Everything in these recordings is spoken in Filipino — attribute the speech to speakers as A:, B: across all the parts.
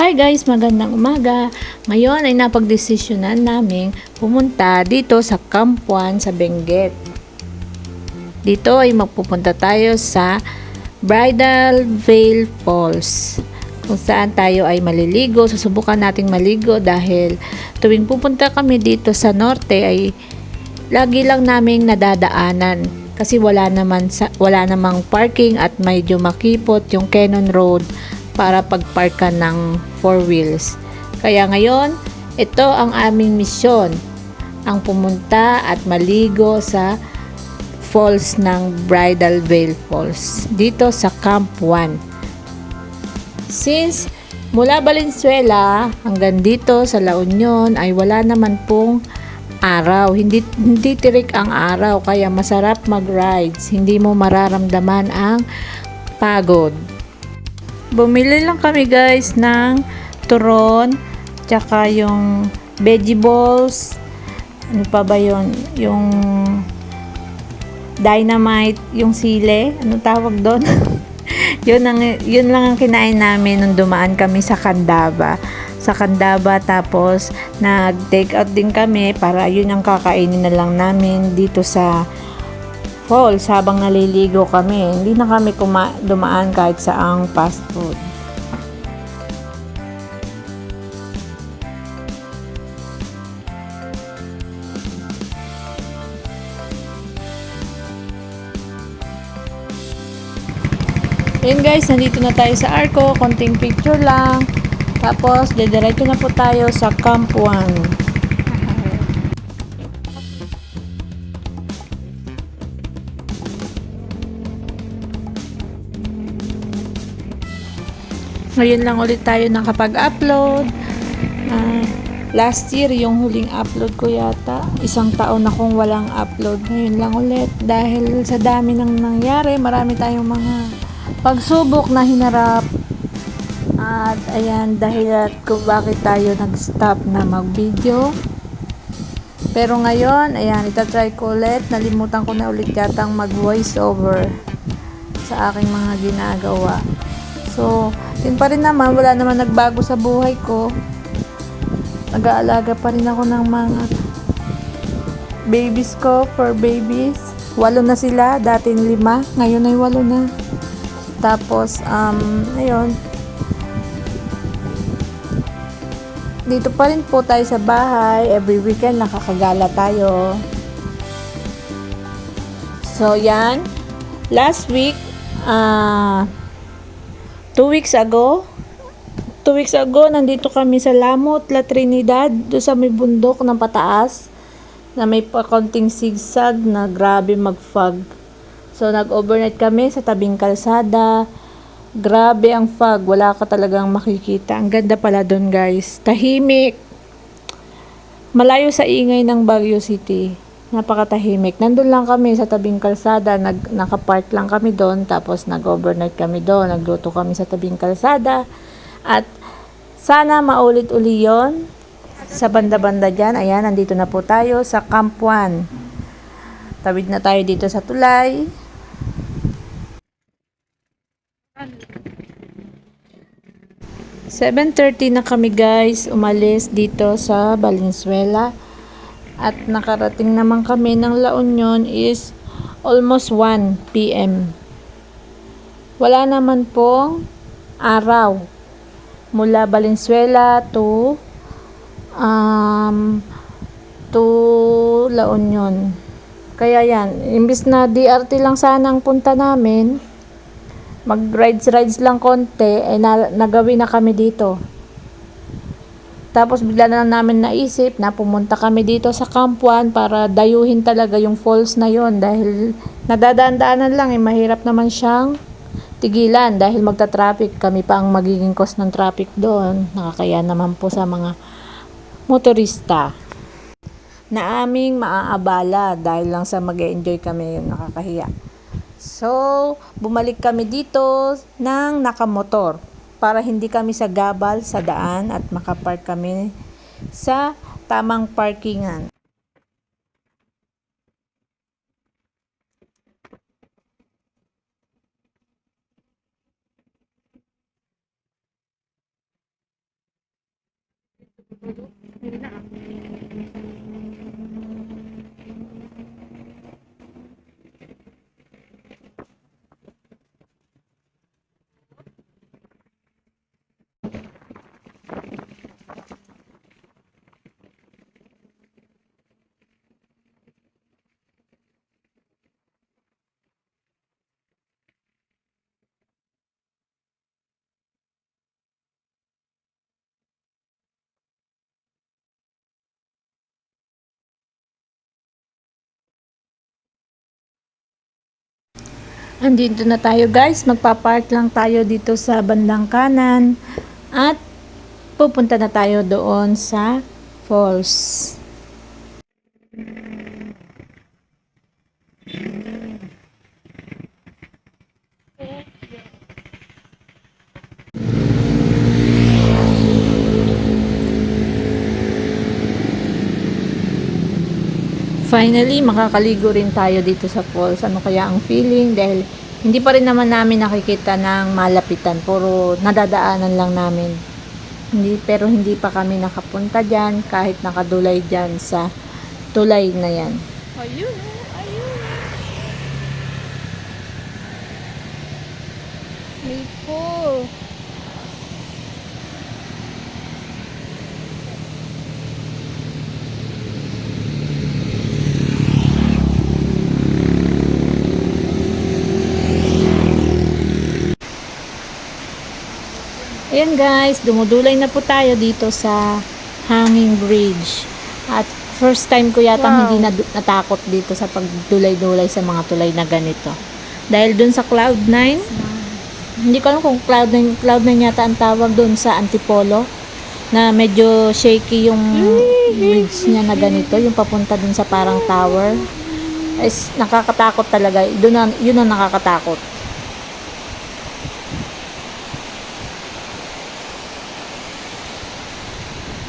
A: Hi guys, magandang umaga. Ngayon ay napagdesisyonan namin pumunta dito sa Kampuan sa Benguet. Dito ay magpupunta tayo sa Bridal Veil Falls kung saan tayo ay maliligo. Susubukan nating maligo dahil tuwing pupunta kami dito sa norte ay lagi lang naming nadadaanan kasi wala naman sa, wala namang parking at medyo makipot yung Cannon Road para pagpark ka ng four wheels. Kaya ngayon, ito ang aming misyon, ang pumunta at maligo sa falls ng Bridal Veil Falls dito sa Camp 1. Since mula Valenzuela hanggang dito sa La Union ay wala naman pong araw. Hindi, hindi tirik ang araw kaya masarap mag-rides. Hindi mo mararamdaman ang pagod. Bumili lang kami guys ng turon, tsaka yung veggie balls, ano pa ba yun? Yung dynamite, yung sile, ano tawag doon? yun, ang, yun lang ang kinain namin nung dumaan kami sa Candaba. Sa Candaba tapos nag-take out din kami para yun ang kakainin na lang namin dito sa falls habang naliligo kami. Hindi na kami kuma- dumaan kahit saang fast food. Yun guys, nandito na tayo sa Arco. Konting picture lang. Tapos, dediretso na po tayo sa Camp 1. Ngayon lang ulit tayo nakapag-upload. Ah, last year, yung huling upload ko yata. Isang taon akong walang upload. Ngayon lang ulit. Dahil sa dami nang nangyari, marami tayong mga pagsubok na hinarap. At ayan, dahil kung bakit tayo nag-stop na mag-video. Pero ngayon, ayan, itatry ko ulit. Nalimutan ko na ulit yatang mag-voice over sa aking mga ginagawa. So, yun pa rin naman, wala naman nagbago sa buhay ko. Nag-aalaga pa rin ako ng mga babies ko, for babies. Walo na sila, dating lima, ngayon ay walo na. Tapos, um, ayun. Dito pa rin po tayo sa bahay. Every weekend nakakagala tayo. So, yan. Last week, ah, two weeks ago, two weeks ago, nandito kami sa Lamot, La Trinidad, doon sa may bundok ng pataas, na may konting zigzag na grabe mag-fog. So, nag-overnight kami sa tabing kalsada. Grabe ang fog. Wala ka talagang makikita. Ang ganda pala doon, guys. Tahimik. Malayo sa ingay ng Baguio City. Napakatahimik. Nandun lang kami sa tabing kalsada. Nag, nakapark lang kami doon. Tapos nag-overnight kami doon. Nagluto kami sa tabing kalsada. At sana maulit uli yon sa banda-banda dyan. Ayan, nandito na po tayo sa Camp 1. Tawid na tayo dito sa tulay. Seven thirty na kami guys, umalis dito sa Valenzuela. At nakarating naman kami ng La Union is almost 1 p.m. Wala naman pong araw mula Valenzuela to um, to La Union. Kaya yan, imbis na DRT lang sana ang punta namin, mag-rides-rides lang konti, eh na, nagawin na kami dito. Tapos bigla na lang namin naisip na pumunta kami dito sa Camp 1 para dayuhin talaga yung falls na yon dahil nadadaan-daanan lang eh mahirap naman siyang tigilan dahil magta-traffic kami pa ang magiging cause ng traffic doon. Nakakaya naman po sa mga motorista na aming maaabala dahil lang sa mag enjoy kami yung nakakahiya. So, bumalik kami dito ng nakamotor para hindi kami sa gabal sa daan at makapark kami sa tamang parkingan. Andito na tayo guys, magpa-park lang tayo dito sa bandang kanan at pupunta na tayo doon sa falls. Finally, makakaligo rin tayo dito sa falls. Ano kaya ang feeling? Dahil hindi pa rin naman namin nakikita ng malapitan. Puro nadadaanan lang namin. Hindi, pero hindi pa kami nakapunta dyan kahit nakadulay dyan sa tulay na yan.
B: Ayun, ayun. May.
A: Ayan guys, dumudulay na po tayo dito sa hanging bridge. At first time ko yata
B: Wow.
A: hindi na natakot dito sa pagdulay-dulay sa mga tulay na ganito. Dahil dun sa Cloud9, hindi ko alam kung Cloud9, Cloud9 yata ang tawag dun sa Antipolo na medyo shaky yung bridge niya na ganito, yung papunta dun sa parang tower. Is nakakatakot talaga. Doon na, yun ang nakakatakot.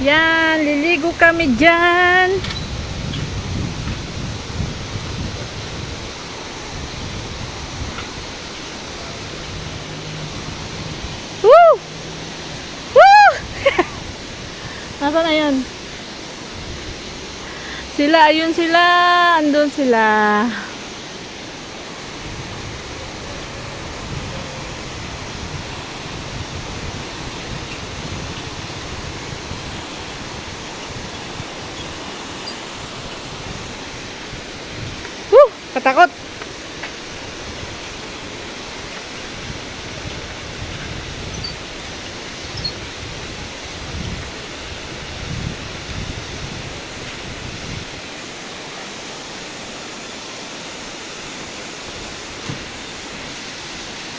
B: Yan, liligo kami dyan. Woo! Woo! Nasaan na yun? Sila, ayun sila. Andun sila. Woo! Katakot!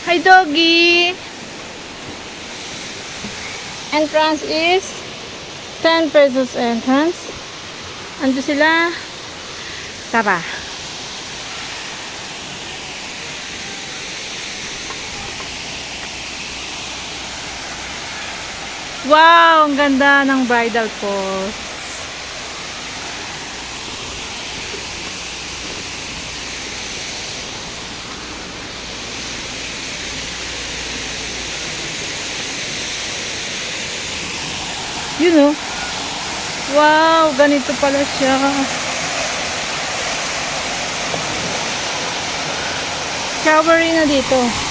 B: Hi, doggy! Entrance is 10 pesos entrance. Ando sila. Tara. Wow! Ang ganda ng bridal pose. Yun oh. Wow! Ganito pala siya. Showery na dito.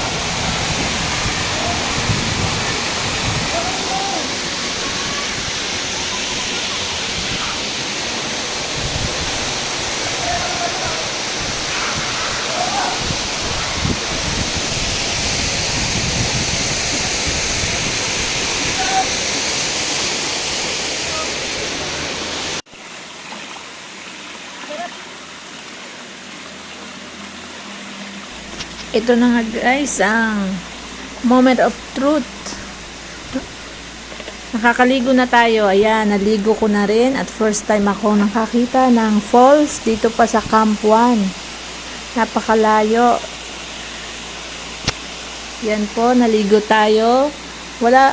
A: Ito na nga guys, ang moment of truth. Nakakaligo na tayo. Ayan, naligo ko na rin. At first time ako nakakita ng falls dito pa sa Camp 1. Napakalayo. Yan po, naligo tayo. Wala,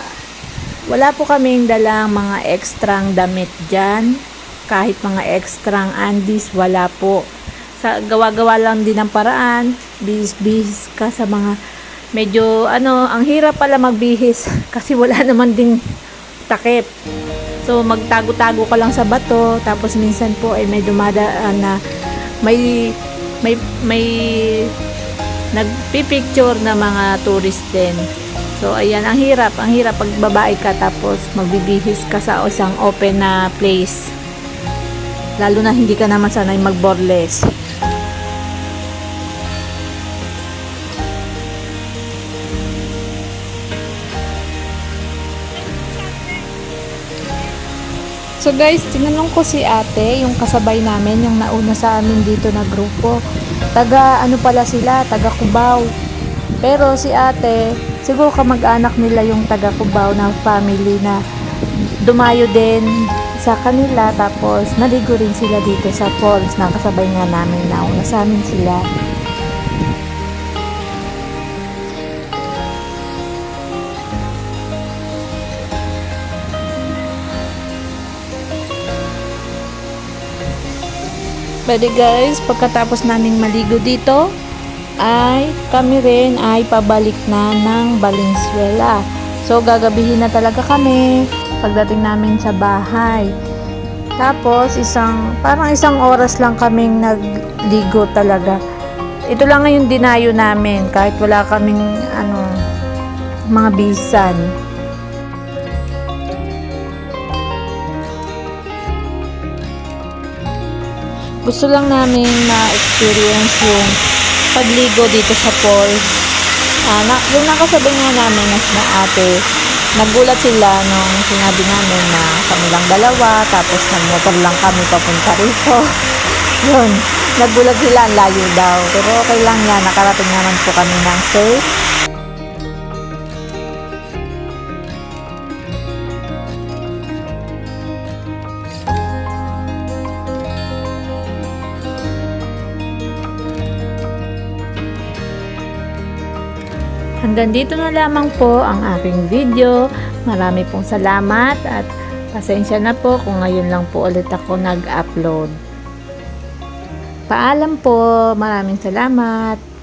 A: wala po kaming dalang mga ekstrang damit dyan. Kahit mga ekstrang andis, wala po. Sa, gawa-gawa lang din ng paraan. Bihis-bihis ka sa mga medyo ano, ang hirap pala magbihis kasi wala naman ding takip. So magtago-tago ka lang sa bato tapos minsan po ay may dumadaan na may may may nagpipicture na mga tourist din. So ayan, ang hirap, ang hirap pag babae ka tapos magbibihis ka sa isang open na place. Lalo na hindi ka naman sanay magborles. So guys, tinanong ko si ate, yung kasabay namin, yung nauna sa amin dito na grupo. Taga, ano pala sila, taga Cubao. Pero si ate, siguro kamag-anak nila yung taga Cubao na family na dumayo din sa kanila. Tapos, naligo rin sila dito sa falls na kasabay nga namin nauna sa amin sila. Pwede guys, pagkatapos naming maligo dito, ay kami rin ay pabalik na ng Valenzuela. So, gagabihin na talaga kami pagdating namin sa bahay. Tapos, isang, parang isang oras lang kaming nagligo talaga. Ito lang ngayon dinayo namin kahit wala kaming ano, mga bisan. Gusto lang namin na-experience yung pagligo dito sa falls. Ah, na, yung nakasabay nga namin na na ate, nagulat sila nung sinabi namin na kami lang dalawa, tapos nag-motor lang kami papunta rito. Yun, nagulat sila, ang layo daw. Pero okay lang yan, nakarating naman po kami ng safe. Hanggang dito na lamang po ang aking video. Marami pong salamat at pasensya na po kung ngayon lang po ulit ako nag-upload. Paalam po. Maraming salamat.